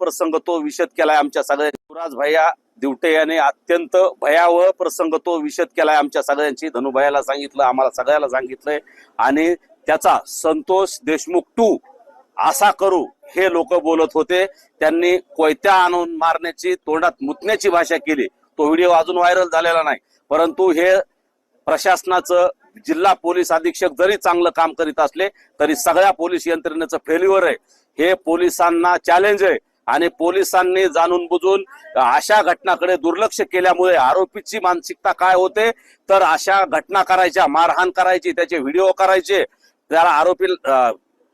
प्रसंग तो विषद केलाय आमच्या सगळ्या युवराज भैया दिवटे याने अत्यंत भयावह प्रसंग तो विषद केलाय आमच्या सगळ्यांची. धनुभयाला सांगितलं आम्हाला सगळ्याला सांगितलंय. आणि त्याचा संतोष देशमुख टू असा करू हे लोक बोलत होते. त्यांनी कोयत्या आणून मारण्याची तोंडात मुतण्याची भाषा केली. तो व्हिडिओ अजून व्हायरल झालेला नाही. परंतु हे प्रशासनाचं जिल्हा पोलीस अधीक्षक जरी चांगलं काम करीत असले तरी सगळ्या पोलीस यंत्रणेचं फेल्युअर आहे. हे पोलिसांना चॅलेंज आहे. आणि पोलिसांनी जाणून बुजून अशा घटनाकडे दुर्लक्ष केल्यामुळे आरोपीची मानसिकता काय होते तर अशा घटना करायच्या मारहाण करायची त्याचे व्हिडिओ करायचे त्याला आरोपी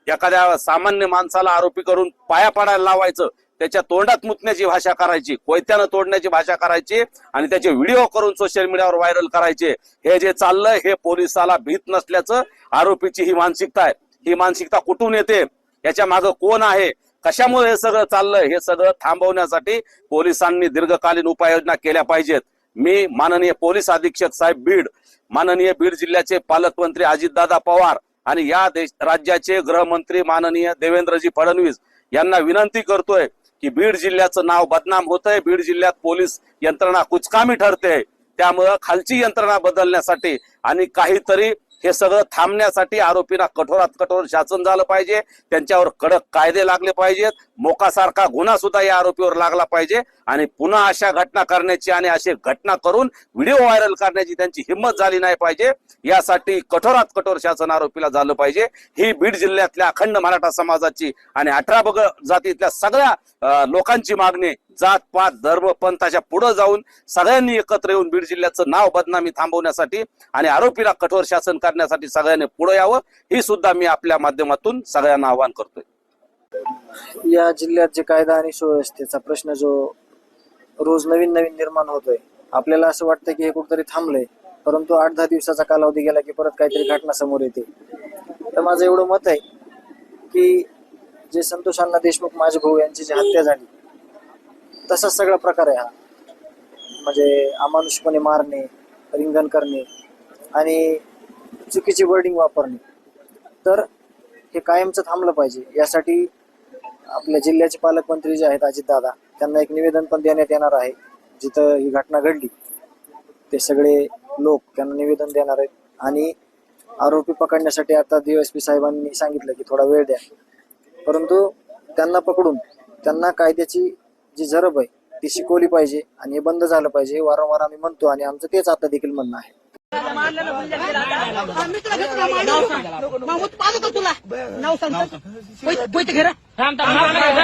एखाद्या सामान्य माणसाला आरोपी करून पाया पडायला लावायचं त्याच्या तोंडात मुतण्याची भाषा करायची कोयत्यानं तोडण्याची भाषा करायची आणि त्याचे व्हिडिओ करून सोशल मीडियावर व्हायरल करायचे. हे जे चाललंय हे पोलिसाला भीत नसल्याचं आरोपीची ही मानसिकता आहे. ही मानसिकता कुठून येते? याच्या मागं कोण आहे? कशामुळे हे सगळं चाललंय हे सगळं थांबवण्यासाठी पोलिसांनी दीर्घकालीन उपाययोजना केल्या पाहिजेत. मी माननीय पोलीस अधीक्षक साहेब बीड माननीय बीड जिल्ह्याचे पालकमंत्री अजितदादा पवार आणि या देश राज्याचे गृहमंत्री माननीय देवेंद्रजी फडणवीस यांना विनंती करतोय की बीड जिल्ह्याचं नाव बदनाम होतंय. बीड जिल्ह्यात पोलीस यंत्रणा कुचकामी ठरते. त्यामुळं खालची यंत्रणा बदलण्यासाठी आणि काहीतरी हे सगळं थांबण्यासाठी आरोपींना कठोरात कठोर शासन झालं पाहिजे. त्यांच्यावर कडक कायदे लागले पाहिजेत. मोकासारखा गुन्हा सुद्धा या आरोपीवर लागला पाहिजे. आणि पुन्हा अशा घटना करण्याची आणि अशी घटना करून व्हिडिओ व्हायरल करण्याची त्यांची हिंमत झाली नाही पाहिजे. यासाठी कठोरात कठोर शासन आरोपीला झालं पाहिजे. ही बीड जिल्ह्यातल्या अखंड मराठा समाजाची आणि अठरा बग जातीतल्या सगळ्या लोकांची मागणी जात पात धर्म पंथाच्या पुढे जाऊन सगळ्यांनी एकत्र येऊन बीड जिल्ह्याचं नाव बदनामी थांबवण्यासाठी आणि आरोपीला कठोर शासन करण्यासाठी सगळ्यांनी पुढे यावं ही सुद्धा मी आपल्या माध्यमातून सगळ्यांना आवाहन करतोय. या जिल्ह्यात जे कायदा आणि सुव्यवस्थेचा प्रश्न जो रोज नवीन नवीन निर्माण होतोय आपल्याला असं वाटतं की हे कुठेतरी थांबलंय परंतु आठ दहा दिवसाचा कालावधी गेला की परत काहीतरी घटना समोर येते. तर माझं एवढं मत आहे की जे संतोष अण्णा देशमुख माझे भाऊ यांची जी हत्या झाली तसाच सगळा प्रकार आहे हा. म्हणजे अमानुषपणे मारणे रिंगण करणे आणि चुकीची वर्डिंग वापरणे. तर हे कायमचं थांबलं पाहिजे. यासाठी आपल्या जिल्ह्याचे पालकमंत्री जे आहेत अजितदादा त्यांना एक निवेदन पण देण्यात येणार आहे. जिथं ही घटना घडली ते सगळे लोक त्यांना निवेदन देणार आहेत. आणि आरोपी पकडण्यासाठी आता डीएसपी साहेबांनी सांगितलं की थोडा वेळ द्या. परंतु त्यांना पकडून त्यांना कायद्याची जी झरब आहे ती शिकवली पाहिजे आणि हे बंद झालं पाहिजे हे वारंवार आम्ही म्हणतो आणि आमचं तेच आता देखील म्हणणं आहे. तुला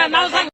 नाव सांग.